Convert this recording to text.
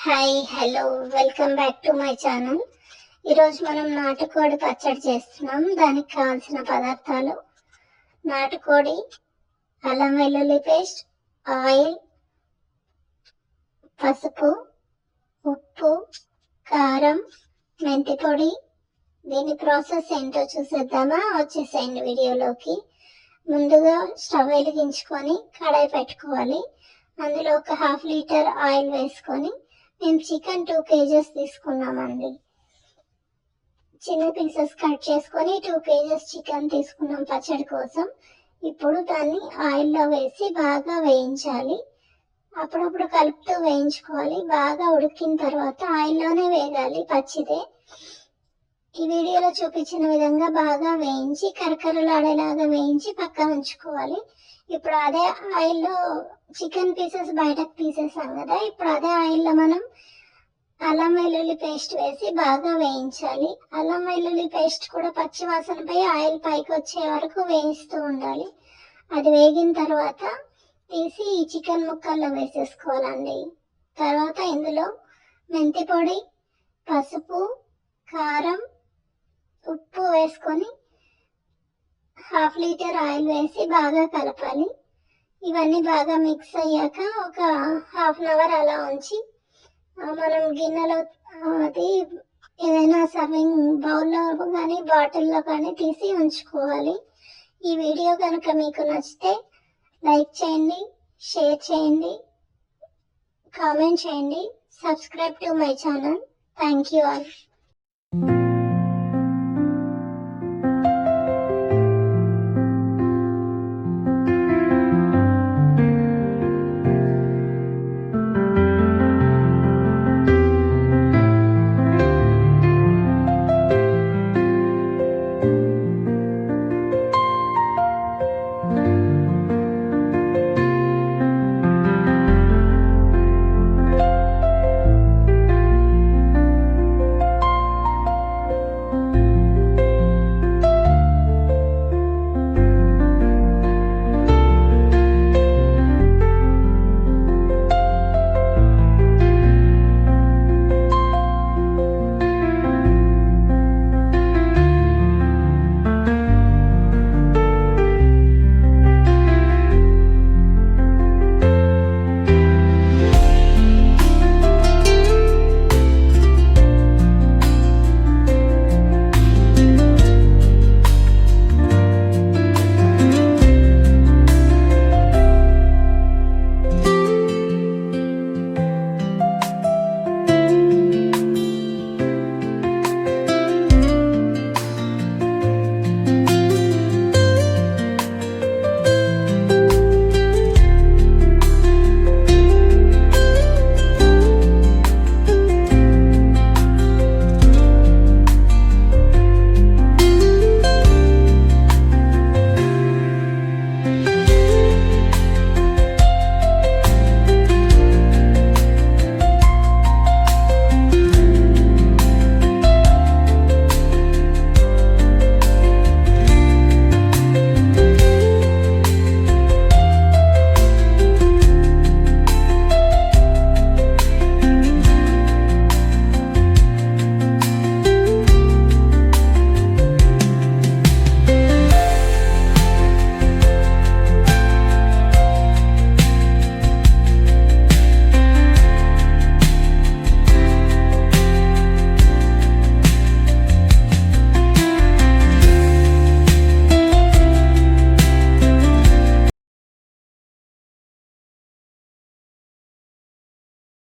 Hi hello welcome back to my channel ఈరోజు మనం నాటుకోడి పచ్చడి చేస్తున్నాం. దానికి కావాల్సిన పదార్థాలు నాటుకోడి అల్లం వెల్లుల్లి పేస్ట్ ఆయిల్ పసుపు ఉప్పు కారం మెంతి పొడి. దీని ప్రాసెస్ ఏంటో చూసేద్దామా? వచ్చేసేయండి వీడియోలోకి. ముందుగా స్టవ్ వెలిగించుకొని కడాయి పెట్టుకోవాలి. అందులో ఒక హాఫ్ లీటర్ ఆయిల్ వేసుకొని మేము చికెన్ టూ కేజెస్ తీసుకున్నామండి. చిన్న పీసెస్ కట్ చేసుకొని టూ కేజెస్ చికెన్ తీసుకున్నాం పచ్చడి కోసం. ఇప్పుడు దాన్ని ఆయిల్లో వేసి బాగా వేయించాలి. అప్పుడప్పుడు కలుపుతూ వేయించుకోవాలి. బాగా ఉడికిన తర్వాత ఆయిల్లోనే వేగాలి పచ్చిదే. ఈ వీడియోలో చూపించిన విధంగా బాగా వేయించి కరకరలాడేలాగా వేయించి పక్కన ఉంచుకోవాలి. ఇప్పుడు అదే ఆయిల్లో చికెన్ పీసెస్ బయటకు తీసేసాం కదా ఇప్పుడు అదే ఆయిల్లో మనం అల్లం వెల్లుల్లి పేస్ట్ వేసి బాగా వేయించాలి. అల్లం వెల్లుల్లి పేస్ట్ కూడా పచ్చి వాసనపై ఆయిల్ పైకి వచ్చే వరకు వేయిస్తూ ఉండాలి. అది వేగిన తర్వాత తీసి ఈ చికెన్ ముక్కల్లో వేసేసుకోవాలండి. తర్వాత ఇందులో మెంతి పొడి పసుపు కారం ఉప్పు వేసుకొని హాఫ్ లీటర్ ఆయిల్ వేసి బాగా కలపాలి. ఇవన్నీ బాగా మిక్స్ అయ్యాక ఒక హాఫ్ అన్ అవర్ అలా ఉంచి మనం గిన్నెలో అది ఏదైనా సర్వింగ్ బౌల్లో కానీ బాటిల్లో కానీ తీసి ఉంచుకోవాలి. ఈ వీడియో కనుక మీకు నచ్చితే లైక్ చేయండి షేర్ చేయండి కామెంట్ చేయండి subscribe to my channel thank you all